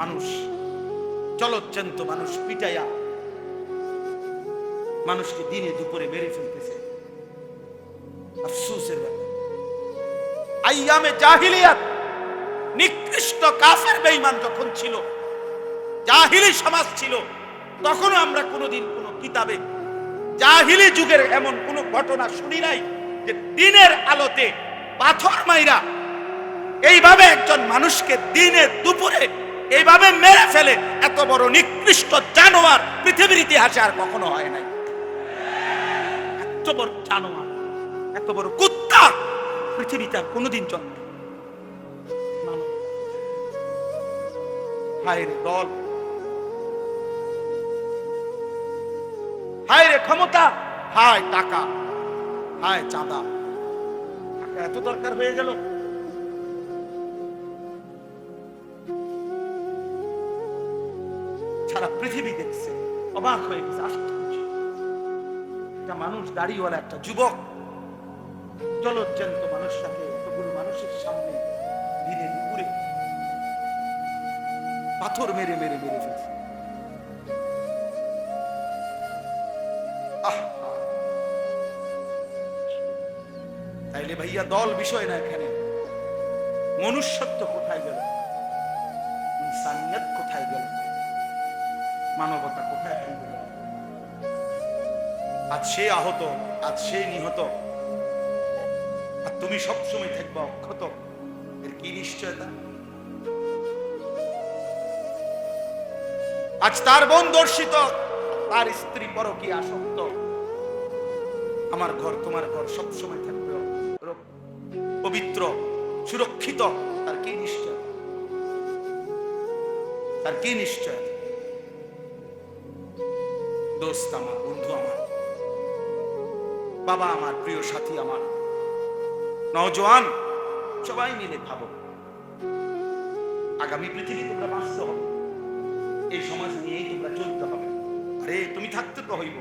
মানুষ চলচ্চন্ত মানুষ পিটাইয়া মানুষকে দিনে দুপুরে মেরে ফেলতেছে। আফসোসের ব্যাপার। আইয়ামে জাহিলিয়াত, নিকৃষ্ট কাফের বেঈমান যখন ছিল, জাহিলি সমাজ ছিল, তখনও আমরা কোনোদিন কোনো কিতাবে জাহিলি যুগের এমন কোনো ঘটনা শুনি নাই যে দিনের আলোতে পাথর মাইরা এইভাবে একজন মানুষকে দিনে দুপুরে এইভাবে মেরে ফেলে এত বড় নিকৃষ্ট জানোয়ার পৃথিবীর ইতিহাসে আর কখনো হয় নাই। এত বড় জানোয়ার, এত বড় কুত্তা পৃথিবীতে আর কোনোদিন জন্ম হায় রে দল। হায় রে ক্ষমতা। হায় টাকা। হায় চাঁদা। এত দরকার হয়ে গেল। অবাক হয়ে গেছে, আশ্চর্য একটা মানুষ, দাড়িওয়ালা একটা যুবক জলজ্জান্ত মানুষটাকে এতগুলো মানুষের সামনে দিনে দুপুরে পাথর মেরে মেরে মেরে ফেলছে। তাইলে ভাইয়া দল বিষয় না এখানে। মনুষ্যত্ব কোথায় গেল? মানবতা কোথায় আজ সে আহত, আজ সে নিহত। আর তুমি সবসময় থাকবা অক্ষত। এর কি নিশ্চয়তা? আজ তার বোন দর্শিত, তার স্ত্রী পরকী আসক্ত। আমার ঘর, তোমার ঘর সবসময় থাকবে পবিত্র, সুরক্ষিত। তার কি নিশ্চয় তার কি নিশ্চয় দোস্ত আমার, বন্ধু আমার, বাবা আমার, প্রিয় সাথী আমার, নওজোয়ান, সবাই মিলে ভাবো, আগামী পৃথিবী তোমরা বাঁচতে হবে, এই সমাজ নিয়েই তোমরা চলতে হবে। আরে, তুমি থাকতে তো হইব,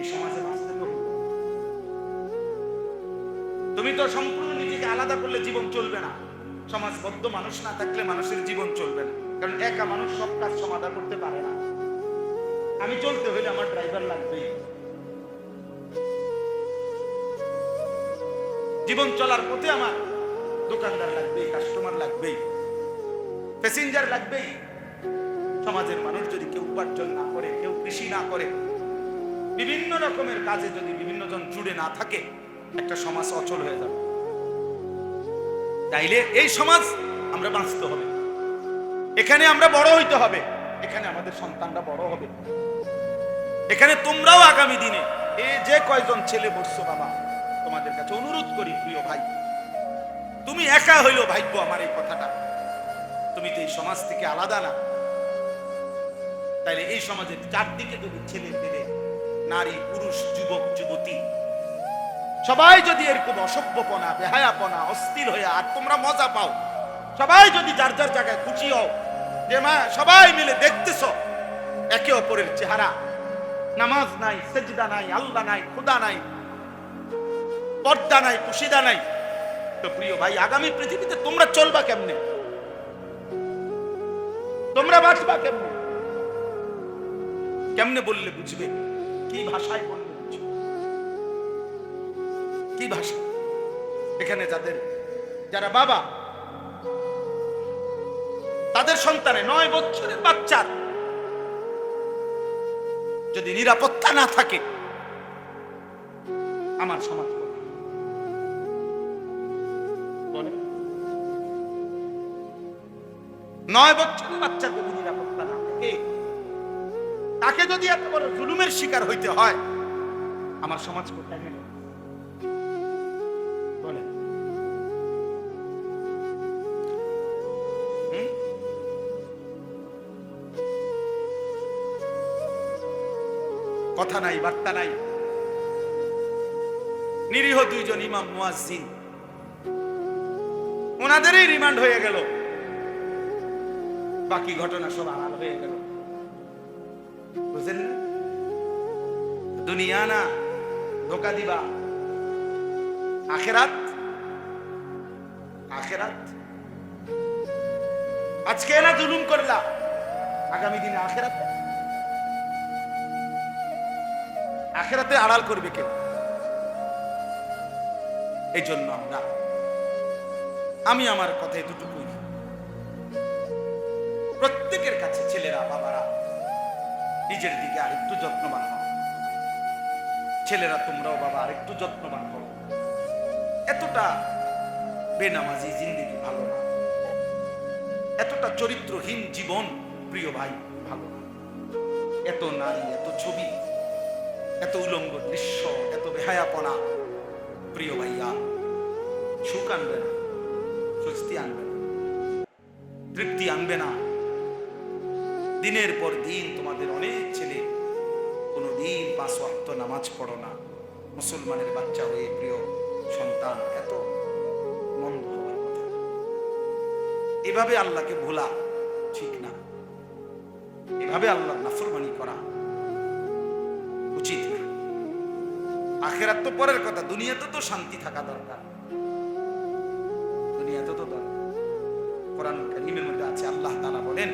এই সমাজে বাঁচতে তো তুমি তো সম্পূর্ণ নিজেকে আলাদা করলে জীবন চলবে না। সমাজবদ্ধ মানুষ না থাকলে মানুষের জীবন চলবে না। কারণ একা মানুষ সব কাজ সমাধান করতে পারে না। আমি চলতে হইলে আমার ড্রাইভার লাগবেই জীবন চলার পথে আমার দোকানদার লাগবেই কাস্টমার লাগবেই প্যাসেঞ্জার লাগবেই সমাজের মানুষ যদি কেউ উপার্জন না করে, কেউ কৃষি না করে, বিভিন্ন রকমের কাজে যদি বিভিন্ন জন জুড়ে না থাকে, একটা সমাজ অচল হয়ে যাবে। তাইলে এই সমাজ আমরা বাঁচতে হবে। এখানে আমরা বড় হইতে হবে। এখানে আমাদের সন্তানরা বড় হবে। এখানে তোমরাও আগামী দিনে এই যে কয়জন ছেলে বসছো বাবা, তোমাদের কাছে অনুরোধ করি প্রিয় ভাই, তুমি একা হইল ভাগ্য আমার এই কথাটা। তুমি তো এই সমাজ থেকে আলাদা না। তাইলে এই সমাজের চারদিকে যদি ছেলে পেলে, নারী, পুরুষ, যুবক, যুবতী, সবাই যদি এরকম অসভ্যপনা, বেহায়াপনা, অস্থির হয়ে আর তোমরা মজা পাও, সবাই যদি যার যার জায়গায় খুশি হও যে মা, সবাই মিলে দেখতেছ। একে অপরের চেহারা। নামাজ নাই, সেজদা নাই, আল্লাহ নাই, খুদা নাই, পর্দা নাই, কুশিদা নাই। তো প্রিয় ভাই, আগামী পৃথিবীতে তোমরা চলবা কেমনে? তোমরা বাঁচবা কেমনে? কেমনে বললে বুঝবে? কি ভাষায় বললে বুঝবে? কি ভাষা? এখানে যাদের, যারা বাবা তাদের সন্তানে নয় বছরের বাচ্চার। যদি নিরাপত্তা না থাকে, আমার সমাজ নয় বছরের বাচ্চার যদি নিরাপত্তা না থাকে, তাকে যদি এত বড় জুলুমের শিকার হইতে হয়, আমার সমাজ কোথায় কথা নাই, বার্তা নাই। নিরীহ দুইজন ইমাম মুয়াজ্জিন। ওনাদেরই রিমান্ড হয়ে গেল। বাকি ঘটনা সব আড়াল হয়ে গেল। বুঝলেন না? দুনিয়া না, ধোকা দিবা। আখেরাত? আখেরাত? আজকে না জুলুম করলা, আগামী দিনে আখেরাতে? আখেরাতে আড়াল করবে কেউ? এই জন্য আমরা, আমি আমার কথা এতটুকুই প্রত্যেকের কাছে ছেলেরা, বাবারা, নিজের দিকে আরেকটু যত্নবান হও। ছেলেরা, তোমরাও বাবা, আরেকটু যত্নবান হও। এতটা বেনামাজি জিন্দিগি ভালো না। এতটা চরিত্রহীন জীবন, প্রিয় ভাই, ভালো না। এত নারী, এত ছবি এত উলঙ্গ দৃশ্য, এত বেহায়াপনা। প্রিয় ভাইয়া, সুখ আনবে না, স্বস্তি আনবে না, তৃপ্তি আনবে না। দিনের পর দিন তোমাদের অনেক ছেলে কোনো দিন পাঁচ ওয়াক্ত নামাজ পড়ো না। মুসলমানের বাচ্চা হয়ে প্রিয় সন্তান, এত মন্দ হওয়ার কথা। এভাবে আল্লাহকে ভোলা ঠিক না। এভাবে আল্লাহ নাফরমানি করা আখেরাত তো পরের কথা, দুনিয়াতে তো শান্তি থাকা দরকার। দুনিয়াতে তো দরকার। কোরআন কারীমের মধ্যে আছে, আল্লাহ তাআলা বলেন,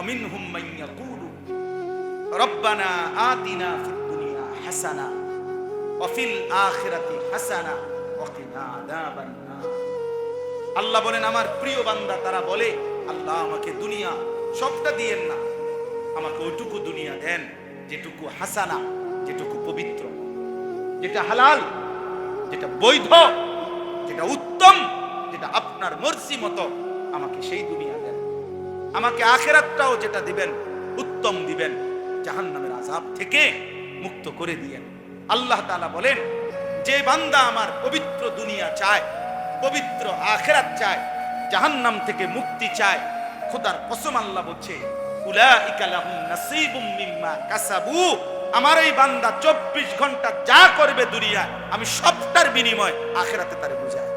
অমিনহুম মান ইয়াকুলু, রব্বানা আতিনা ফিদ দুনিয়া হাসানা, ওয়া ফিল আখিরাতি হাসানা, ওয়া কিনা আযাবান আল্লাহ বলেন, আমার প্রিয় বান্দা, তারা বলে, আল্লাহ আমাকে দুনিয়া সবটা দিয়েন না। আমাকে ওইটুকু দুনিয়া দেন, যেটুকু হাসানা, যেটুকু পবিত্র। যেটা হালাল, যেটা বৈধ, যেটা উত্তম, যেটা আপনার মর্জি মতো আমাকে সেই দুনিয়া দেন। আমাকে আখেরাতটাও যেটা দিবেন, উত্তম দিবেন জাহান নামের আজাব থেকে মুক্ত করে দিয়েন আল্লাহ তাআলা বলেন, যে বান্দা আমার পবিত্র দুনিয়া চায়, পবিত্র আখেরাত চায়, জাহান্নাম থেকে মুক্তি চায়, খোদার কসম আল্লাহ বলছে, উলাইকা লাহুম নাসিবুম মিম্মা কাসাবু। আমার এই বান্দা চব্বিশ ঘণ্টা যা করবে দুনিয়ায়, আমি সবটার বিনিময় আখেরাতে তারে বুঝায়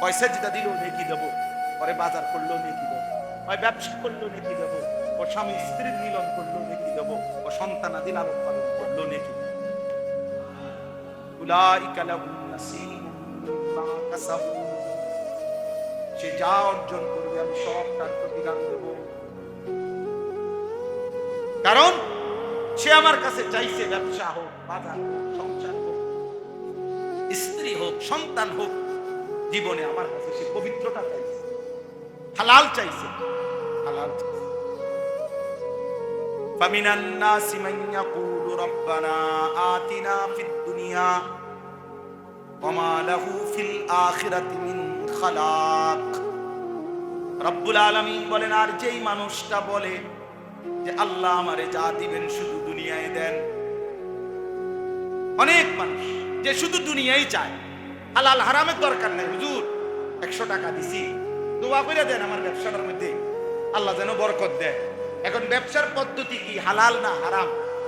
পয়সা যেটা দিল নেকি দেবো, পরে বাজার করল নেকি দেবো হয় ব্যবসা করল নেকি দেবো ও স্বামী স্ত্রীর মিলন করল নেকি দেবো ও সন্তানাদি লালন পালন করল নেকি সে যা অর্জন করবে, আমি সব তার প্রতিদান দেব। কারণ সে আমার কাছে চাইছে ব্যবসা হোক বাজার হোক সংসার হোক স্ত্রী হোক সন্তান হোক জীবনে আমার কাছে সে পবিত্রতা চাইছে হালাল চাইছে হালাল চাইছে فمن الناس من يقول ربنا آتنا في الدنيا وما له في الآخرة من خلاق রব্বুল আলামিন বলেন আর যেই মানুষটা বলে যে আল্লাহ আমারে যা দিবেন শুধু দুনিয়ায় দেন। অনেক মানুষ যে শুধু দুনিয়াই চায়। হালাল হারামের দরকার নাই, হুজুর, একশো টাকা দিছি। দোয়া করে দেন আমার ব্যবসাটার মধ্যে। আল্লাহ যেন বরকত দেয়। এখন ব্যবসার পদ্ধতি কি, হালাল না হারাম?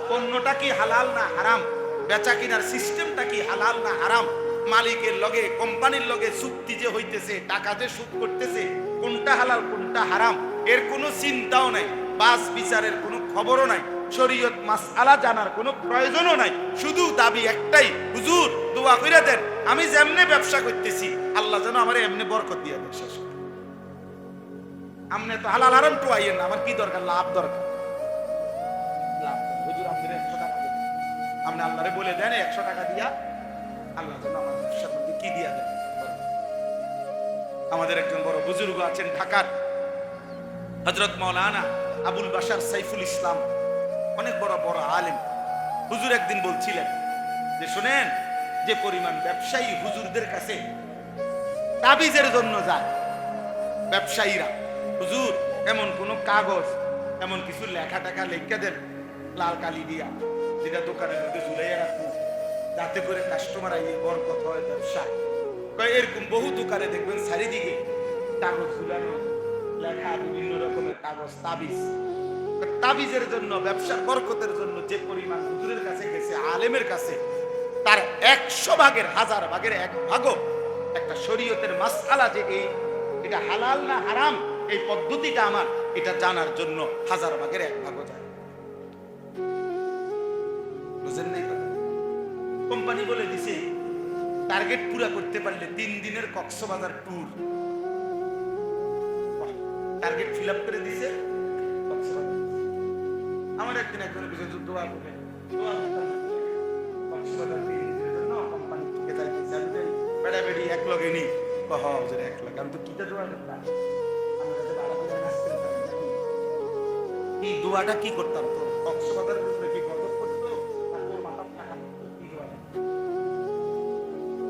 পণ্যটা কি হালাল না হারাম? বেচা কিনার সিস্টেমটা কি হালাল না হারাম? মালিকের লগে, কোম্পানির লগে চুক্তি যে হইতেছে, টাকা যে সুদ করতেছে, কোনটা হালাল, কোনটা হারাম, এর কোনো চিন্তাও নাই। বাস বিচারের কোনো খবরও নাই, শরীয়ত মাসআলা জানার কোনো প্রয়োজনও নাই। শুধু দাবি একটাই, হুজুর, দোয়া কইরা দেন, আমি যেমনে ব্যবসা করতেছি, আল্লাহ যেন আমার এমনি বরকত দিয়ে দেন শেষ আমনে তো হালাল হারাম টু আইয়েন আমার কি দরকার, লাভ দরকার? আপনি আল্লাহরে বলে দেন একশো টাকা দিয়া আল্লাহ যেন আমার ব্যবসার মধ্যে কি দিয়া দেন আমাদের একজন বড় বুজুর্গ আছেন ঢাকার হজরত মৌলানা আবুল বাসার সাইফুল ইসলাম, অনেক বড় বড় আলেম। হুজুর একদিন বলছিলেন যে, শোনেন, যে পরিমাণ ব্যবসায়ী হুজুরদের কাছে তাবিজের জন্য যায়। ব্যবসায়ীরা, হুজুর, এমন কোন কাগজ, এমন কিছু লেখা টাকা লেখা দেন, লাল কালি দিয়া। যেটা দোকানের মধ্যে ঝুলাইয়া রাখব। যাতে করে কাস্টমার আইয়ে বরকত হয় ব্যবসায়। কয়, এরকম বহু দোকানে দেখবেন চারিদিকে কাগজ ঝুলানো লেখা বিভিন্ন রকমের কাগজ, তাবিজ। তাবিজের জন্য, ব্যবসার বরকতের জন্য যে পরিমাণ হুজুরের কাছে গেছে, আলেমের কাছে, তার একশো ভাগের, হাজার ভাগের এক ভাগও একটা শরীয়তের মাসআলা যে এই, এটা হালাল না হারাম, এই পদ্ধতিটা আমার, এটা জানার জন্য হাজার ভাগের এক ভাগও যায়। বুঝেন নাই কোম্পানি বলে দিছে, টার্গেট পুরা করতে পারলে তিন দিনের Cox's Bazar tour. Target fill up করে দিছে আমার একদিন একজনের। আমি তো এই বেড়াবেড়ি এক লগে হুজুর, এক লগে। করতাম? কি?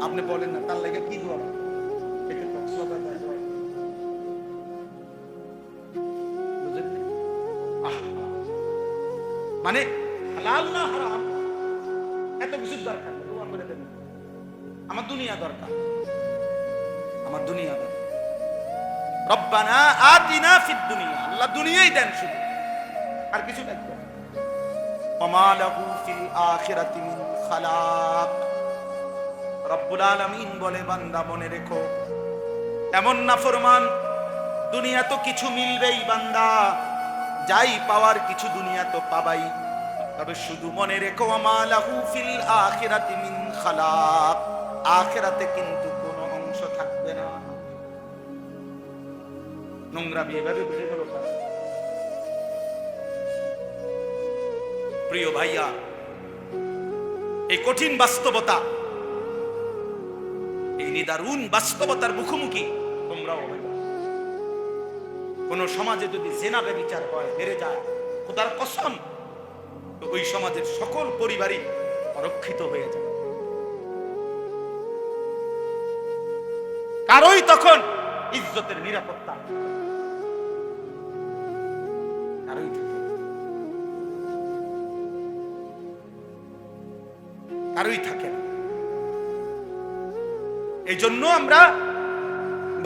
আপনি বলেন না তার লাগে কি দোয়া হালাল না হারাম এত কিছু দরকার দোয়া করে দেবেন। আমার দুনিয়া দরকার। আমার দুনিয়া দরকার। রব্বানা আতিনা ফিদ দুনিয়া। আল্লাহ দুনিয়াই দেন শুধু। আর কিছু লাগবে ওমা ফিল আখিরাতি মিন খালাক। রব্বুল আলামিন বলে, বান্দা, মনে রেখো, এমন না ফরমান দুনিয়া তো কিছু মিলবেই, বান্দা। যাই পাওয়ার কিছু দুনিয়া তো পাবাই। তবে শুধু মনে রেখো আমা লাহু ফিল আখিরাতি মিন খালাক। আখিরাতে কিন্তু কোনো অংশ থাকবে না। নোংরামি এভাবে বেড়ে গেল প্রিয় ভাইয়া, এই কঠিন বাস্তবতা, এই নিদারুণ বাস্তবতার মুখোমুখি তোমরাও কোন সমাজে যদি জেনাবে বিচার হয় বেড়ে যায়, খোদার কসম তো ওই সমাজের সকল পরিবারই অরক্ষিত হয়ে যায়। কারোই তখন ইজ্জতের নিরাপত্তা কারোই কারোই থাকে না। এই জন্য আমরা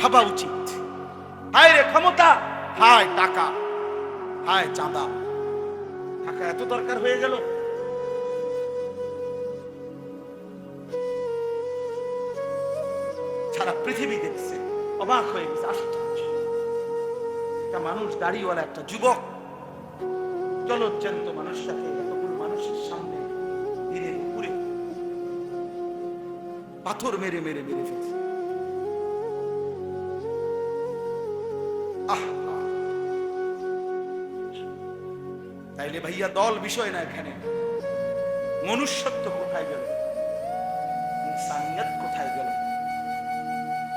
ভাবা উচিত। হায় রে ক্ষমতা, হায় টাকা, হায় চাঁদা। টাকা এত দরকার হয়ে গেল? সারা পৃথিবী দেখছে, অবাক হয়ে গেছে, আশ্চর্য। একটা মানুষ, দাড়িওয়ালা একটা যুবক জলজ্জান্ত মানুষটাকে এতগুলো মানুষের সামনে দিনের উপরে পাথর মেরে মেরে মেরে ফেলছে। তাইলে ভাইয়া, দল বিষয় না এখানে। মনুষ্যত্ব কোথায় গেল? ইনসানিয়ত কোথায় গেল?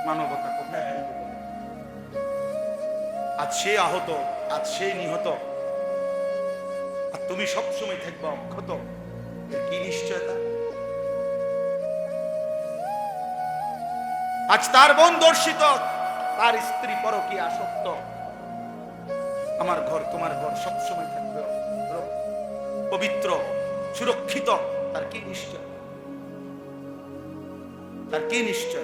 মানবতা কোথায় গেল? আজ সে আহত, আজ সে নিহত। আর তুমি সবসময় থাকবে অক্ষত। কি নিশ্চয়তা? আজ তার বোন দর্শিত, তার স্ত্রী পরকী আসক্ত। আমার ঘর, তোমার ঘর সবসময় থাকবে পবিত্র, সুরক্ষিত, তার কি নিশ্চয়? তার কি নিশ্চয়?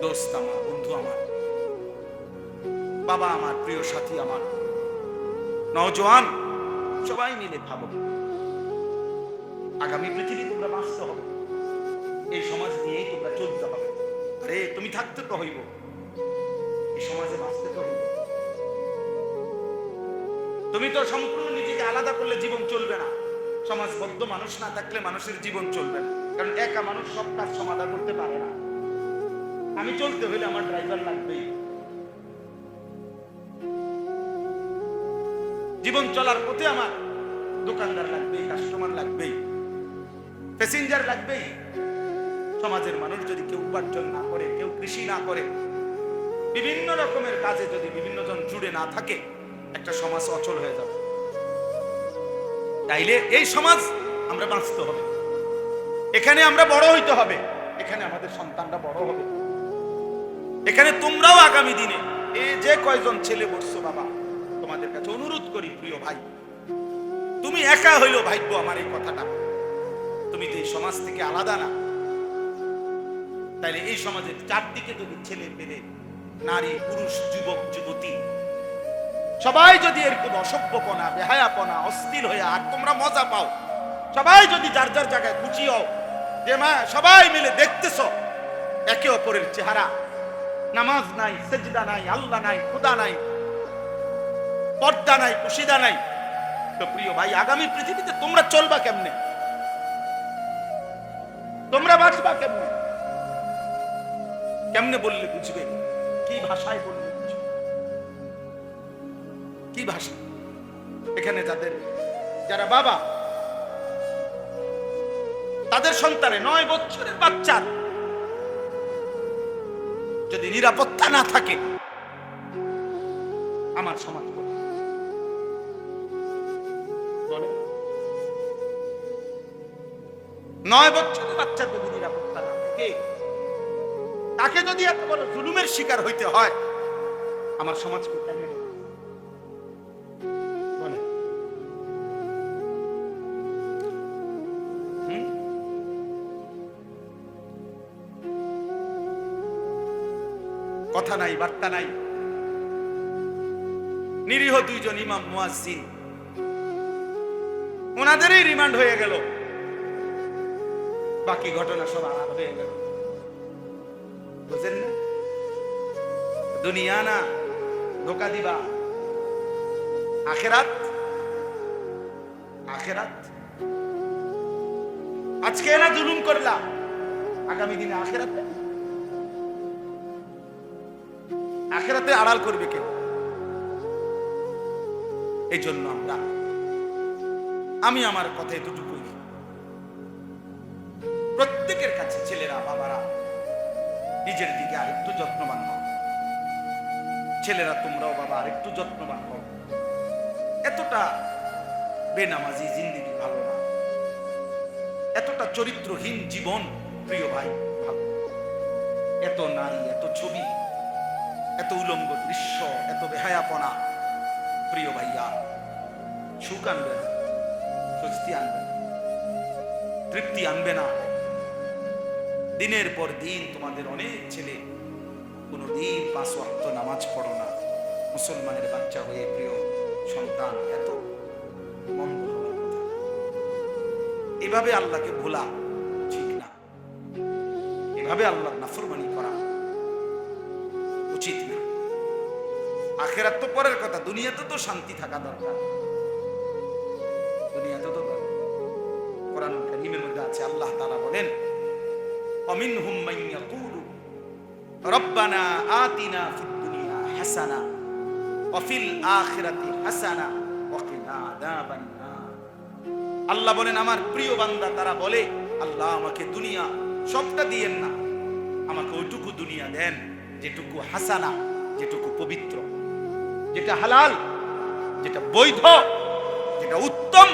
দোস্ত আমার, বন্ধু আমার, বাবা আমার, প্রিয় সাথী আমার, নওজোয়ান, সবাই মিলে ভাবো। আগামী পৃথিবী তোমরা বাঁচতে হবে। এই সমাজ নিয়েই তোমরা চলতে হবে। আরে, তুমি থাকতে তো হইব। এই সমাজে বাঁচতে তো হইব। তুমি তো সম্পূর্ণ নিজেকে আলাদা করলে জীবন চলবে না। সমাজবদ্ধ মানুষ না থাকলে মানুষের জীবন চলবে না। কারণ একা মানুষ সব কাজ সমাধান করতে পারে না। আমি চলতে হলে আমার ড্রাইভার লাগবেই। জীবন চলার পথে আমার দোকানদার লাগবেই কাস্টমার লাগবেই প্যাসেঞ্জার লাগবেই। সমাজের মানুষ যদি কেউ উপার্জন না করে, কেউ কৃষি না করে, বিভিন্ন রকমের কাজে যদি বিভিন্ন জন জুড়ে না থাকে একটা সমাজ অচল হয়ে যাবে। তাইলে এই সমাজ আমরা বাঁচতে হবে। এখানে আমরা বড় হইতে হবে। এখানে আমাদের সন্তানরা বড় হবে। এখানে তোমরাও আগামী দিনে এই যে কয়জন ছেলে বসছো বাবা, তোমাদের কাছে অনুরোধ করি, প্রিয় ভাই, তুমি একা হইল ভাগ্য আমার এই কথাটা। তুমি তো এই সমাজ থেকে আলাদা না। তাইলে এই সমাজের চারদিকে যদি ছেলে পেলে, নারী, পুরুষ, যুবক, যুবতী সবাই যদি এরকম অসভ্যপনা, বেহায়াপনা, অস্থির হয়ে আর তোমরা মজা পাও, সবাই যদি যার যার জায়গায় খুশি হও, যে মা, সবাই মিলে দেখতেছ, একে অপরের চেহারা। নামাজ নাই, সেজদা নাই, আল্লাহ নাই, খুদা নাই, পর্দা নাই, কুশিদা নাই। তো প্রিয় ভাই, আগামী পৃথিবীতে তোমরা চলবা কেমনে? তোমরা বাঁচবা কেমনে? কেমনে বললে বুঝবে? কি ভাষায় বলবে কি ভাষা। এখানে যাদের যারা বাবা, তাদের সন্তানে নয় বছরের বাচ্চার যদি নিরাপত্তা না থাকে, আমার সমাজ নয় বছরের বাচ্চার যদি নিরাপত্তা না থাকে, তাকে যদি এত বড় জুলুমের শিকার হইতে হয়, আমার সমাজ কথা নাই, বার্তা নাই। নিরীহ দুইজন ইমাম মুয়াজ্জিন। ওনাদেরই রিমান্ড হয়ে গেল। বাকি ঘটনা সব আলাদা হয়ে গেল। বুঝেন না? দুনিয়া না, ধোকা দিবা। আখেরাত? আখেরাত? আজকে না জুলুম করলা আগামী দিনে আখেরাতে? আখেরাতে আড়াল করবে কেউ এই জন্য আমরা, আমি আমার কথা এতটুকুই প্রত্যেকের কাছে ছেলেরা, বাবারা, নিজের দিকে আরেকটু যত্নবান হও। ছেলেরা, তোমরাও বাবা, আরেকটু যত্নবান হও। এতটা বেনামাজি জিন্দিগি ভালো না। এতটা চরিত্রহীন জীবন, প্রিয় ভাই, ভালো। এত নারী, এত ছবি এত উলঙ্গ দৃশ্য, এত বেহায়াপনা। প্রিয় ভাইয়া, সুখ আনবে না, স্বস্তি আনবে না, তৃপ্তি আনবে না। দিনের পর দিন তোমাদের অনেক ছেলে কোনো দিন পাঁচ ওয়াক্ত নামাজ পড়ো না। মুসলমানের বাচ্চা হয়ে প্রিয় সন্তান, এত এভাবে আল্লাহকে ভোলা ঠিক না। এভাবে আল্লাহ নাফরমানি উচিত না। আখেরাত তো পরের কথা, দুনিয়াতে তো শান্তি থাকা দরকার। দুনিয়াতে তো কোরআন কারীমের মধ্যে আছে, আল্লাহ তাআলা বলেন, অমিনহুম মান ইয়াকুলু, রব্বানা আতিনা ফিদ দুনিয়া হাসানা, ওয়া ফিল আখিরাতি হাসানা, ওয়া কিনা আযাবান আল্লাহ বলেন, আমার প্রিয় বান্দা, তারা বলে, আল্লাহ আমাকে দুনিয়া সবটা দিয়েন না, আমাকে ওইটুকু দুনিয়া দেন। যেটুকু হাসানা, যেটুকু পবিত্র, যেটা হালাল, যেটা বৈধ, যেটা উত্তম,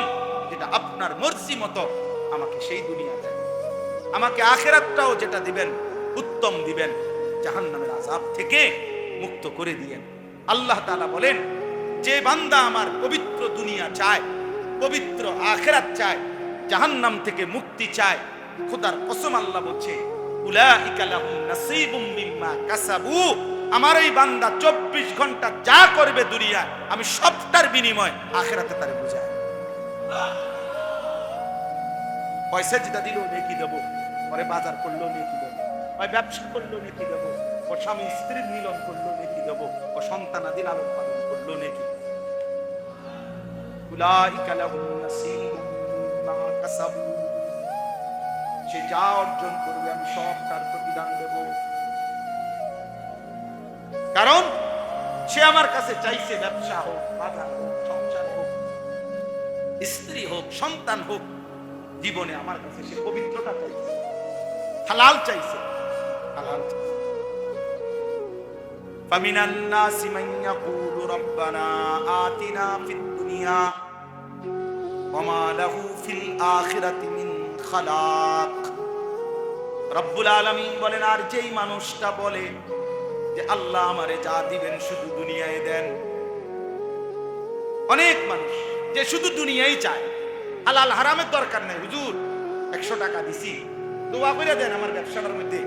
যেটা আপনার মর্জি মতো আমাকে সেই দুনিয়া দেন। আমাকে আখেরাতটাও যেটা দিবেন, উত্তম দিবেন, জাহান্নামের আজাব থেকে মুক্ত করে দিয়েন। আল্লাহ তাআলা বলেন, যে বান্দা আমার পবিত্র দুনিয়া চায়, পবিত্র আখেরাত চায়, জাহান্নাম থেকে মুক্তি চায়, খোদার কসম আল্লাহ বলছে আমার এই বান্দা চব্বিশ ঘণ্টা যা করবে দুনিয়া আমি সবটার বিনিময় আখেরাতে তারে বুঝায় পয়সা যেটা দিল নেকি দেবো, পরে বাজার করল নেকি ব্যবসা করল নেকি দেবো ও স্বামী স্ত্রীর মিলন করল নেকি দেবো ও সন্তানাদি লালন পালন করল নেকি। কাসাবু। সে যা অর্জন করবে আমি সব তার প্রতিদান দেব কারণ সে আমার কাছে চাইছে ব্যবসা হোক বাজার হোক সংসার হোক স্ত্রী হোক সন্তান হোক জীবনে আমার কাছে সে পবিত্রতা চাইছে হালাল চাইছে হালাল চাইছে فمن الناس من يقول ربنا آتنا في الدنيا وما له في الآخرة من রব্বুল আলমিন বলেন, আর যেই মানুষটা বলে যে আল্লাহ আমারে যা দিবেন শুধু দুনিয়ায় দেন, অনেক মানুষ যে শুধু দুনিয়াই চায়, হালাল হারামের দরকার নাই। হুজুর, একশো টাকা দিছি, দোয়া করে দেন আমার ব্যবসাটার মধ্যে।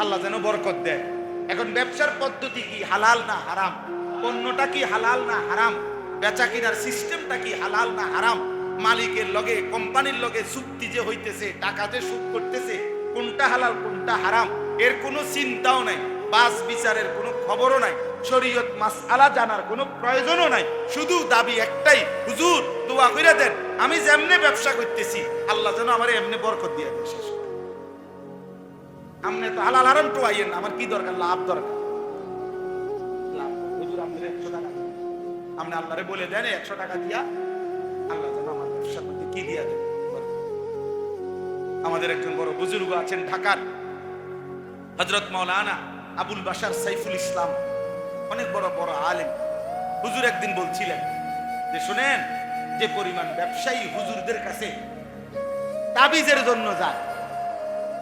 আল্লাহ যেন বরকত দেন এখন ব্যবসার পদ্ধতি কি, হালাল না হারাম? পণ্যটা কি হালাল না হারাম? বেচা কিনার সিস্টেমটা কি হালাল না হারাম? মালিকের লগে, কোম্পানির লগে চুক্তি যে হইতেছে, টাকা যে সুদ করতেছে, কোনটা হালাল, কোনটা হারাম, এর কোনো চিন্তাও নাই, বাস বিচারের কোনো খবরও নাই, শরীয়ত মাসআলা জানার কোনো প্রয়োজনও নাই। শুধু দাবি একটাই, হুজুর, দোয়া কইরা দেন, আমি যেমনে ব্যবসা করতেছি, আল্লাহ যেন আমার এমনি বরকত দিয়ে দেয়, শেষ। করে। আপনি তো হালাল হারাম তো আইয়েন না, আমার কি দরকার? লাভ দরকার। আপনার একশো টাকা আপনি আল্লাহরে বলে দেন একশো টাকা দিয়া কি দিয়া বলেন। আমাদের একজন বড় বুজুর্গ আছেন ঢাকার হজরত মৌলানা আবুল বাশার সাইফুল ইসলাম। অনেক বড় বড় আলেম। হুজুর একদিন বলছিলেন যে, শুনেন, যে পরিমাণ ব্যবসায়ী হুজুরদের কাছে তাবিজের জন্য যায়,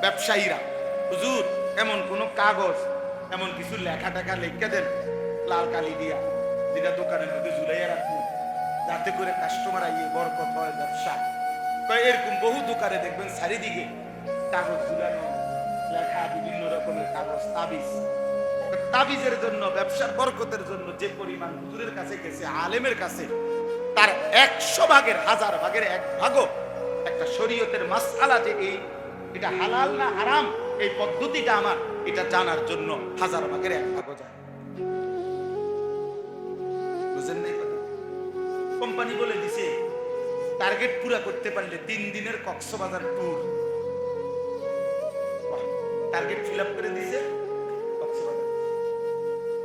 ব্যবসায়ীরা। হুজুর, এমন কোন কাগজ, এমন কিছু লেখা টাকা লেখা দেন, লাল কালি দিয়া, যেটা দোকানের মধ্যে ঝুলাইয়া যাতে করে কাস্টমার আইয়ে বরকত হয় ব্যবসা। কয় এরকম বহু দোকানে দেখবেন চারিদিকে কাগজ ঝুলানো, লেখা বিভিন্ন রকমের কাগজ, তাবিজ। তাবিজের জন্য, ব্যবসার বরকতের জন্য যে পরিমাণ হুজুরের কাছে গেছে, আলেমের কাছে, তার একশো ভাগের, হাজার ভাগের এক ভাগও একটা শরীয়তের মাসআলা যে এই, এটা হালাল না হারাম, এই পদ্ধতিটা আমার, এটা জানার জন্য হাজার ভাগের এক ভাগও কোম্পানি বলে দিছে টার্গেট পুরা করতে পারলে তিন দিনের Cox's Bazar tour target fill up করে দিছে কক্সবাজার।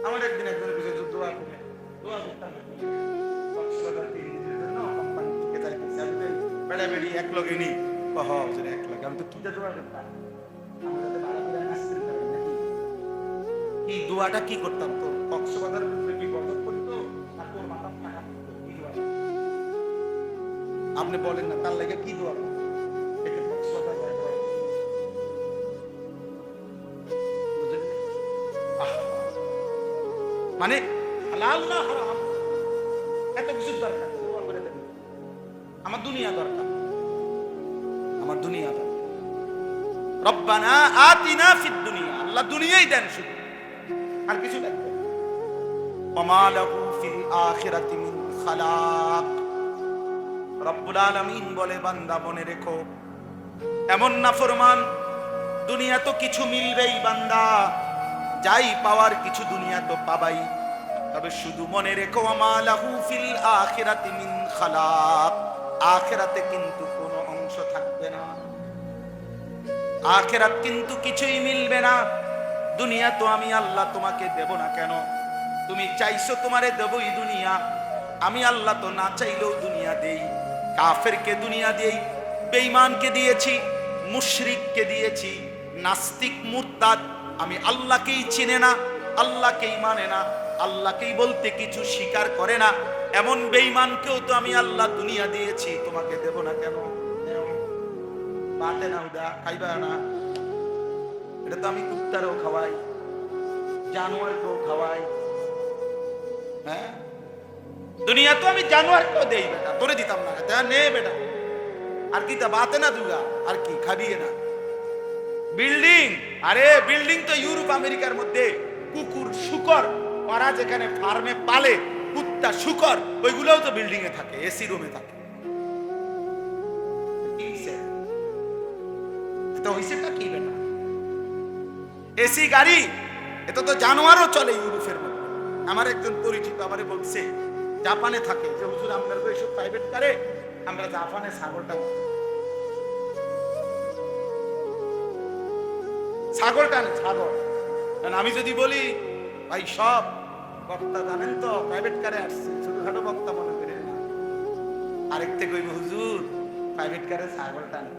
আমার একদিন একজনের বিষয় দোয়া করে দোয়া করতাম কক্সবাজার তিন দিনের জন্য কোম্পানি থেকে যাইতেছে আমি এক লগে নি কহ হুজুর এক লগে। আমি তো দোয়া করতাম কি দোয়াটা কি করতাম কক্সবাজার কি আপনি বলেন না, তার লাগে কি দোয়া! মানে এত কিছু দরকার আমার দুনিয়া দরকার। আমার দুনিয়া দরকার। রব্বানা আতিনা ফিদ দুনিয়া। আল্লাহ দুনিয়াই দেন শুধু। আর কিছু দেন মিন খালাক। রব্বুল আলামিন বলে, বান্দা, মনে রেখো, এমন না ফরমান, দুনিয়া তো কিছু মিলবেই বান্দা, যাই পাওয়ার কিছু দুনিয়া তো পাবাই। তবে শুধু মনে রেখো ওমা লাহু ফিল আখিরাতি মিন খালাক, আখিরাতে কিন্তু কোনো অংশ থাকবে না। আখেরাত কিন্তু কিছুই মিলবে না। দুনিয়া তো আমি আল্লাহ তোমাকে দেব না কেন? তুমি চাইছো তোমারে দেবই দুনিয়া, আমি আল্লাহ তো না চাইলেও দুনিয়া দেই। কাফেরকে দুনিয়া দেই বেঈমানকে দিয়েছি, মুশরিককে দিয়েছি, নাস্তিক, মুরতাদ। আমি আল্লাহকেই চিনে না, আল্লাহকেই মানে না, আল্লাহকেই বলতে কিছু স্বীকার করে না। এমন বেঈমানকেও তো আমি আল্লাহ দুনিয়া দিয়েছি, তোমাকে দেব না কেন। বাটে না উদা, খাইবা না। এটা তো আমি কুত্তারও খাওয়াই, জানোয়ারকেও খাওয়াই। হ্যাঁ? দুনিয়া তো আমি জানোয়ারকেও দেই বেটা তোরে দিতাম না। তা নে বেটা। আর কি তা বাতে না দুগা, আর কি খাবিয়ে না। বিল্ডিং, আরে বিল্ডিং তো ইউরোপ, আমেরিকার মধ্যে কুকুর শুকর ওরা যেখানে ফার্মে পালে কুত্তা শুকর, ওইগুলোও তো বিল্ডিং এ থাকে, এসি রুমে থাকে। কি হইছে? এটা হইছেটা কি বেটা? এসি, গাড়ি, এটা তো জানোয়ারও চলে ইউরোপের মধ্যে। আমার একজন পরিচিত আমারে বলছে জাপানে থাকে। যে হুজুর, আপনার এইসব প্রাইভেট কারে, আমরা জাপানে ছাগলটা ছাগলটা না ছাগল। কারণ আমি যদি বলি, ভাই, সব বক্তা জানেন তো প্রাইভেট কারে আসছে। ছোটখাটো বক্তা মনে করে আরেক থেকে কইব, হুজুর প্রাইভেট কারে ছাগলটা না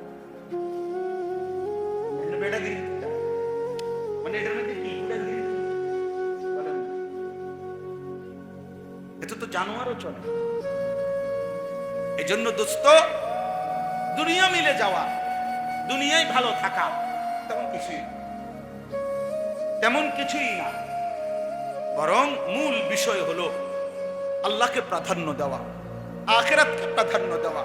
বেটা দিন মানে এটার মধ্যে কি এত তো জানোয়ারও চলে। এজন্য দোস্ত, দুনিয়া মিলে যাওয়া দুনিয়ায় ভালো থাকা, তেমন কিছুই তেমন কিছুই না। বরং মূল বিষয় হলো আল্লাহকে প্রাধান্য দেওয়া, আখেরাতকে প্রাধান্য দেওয়া।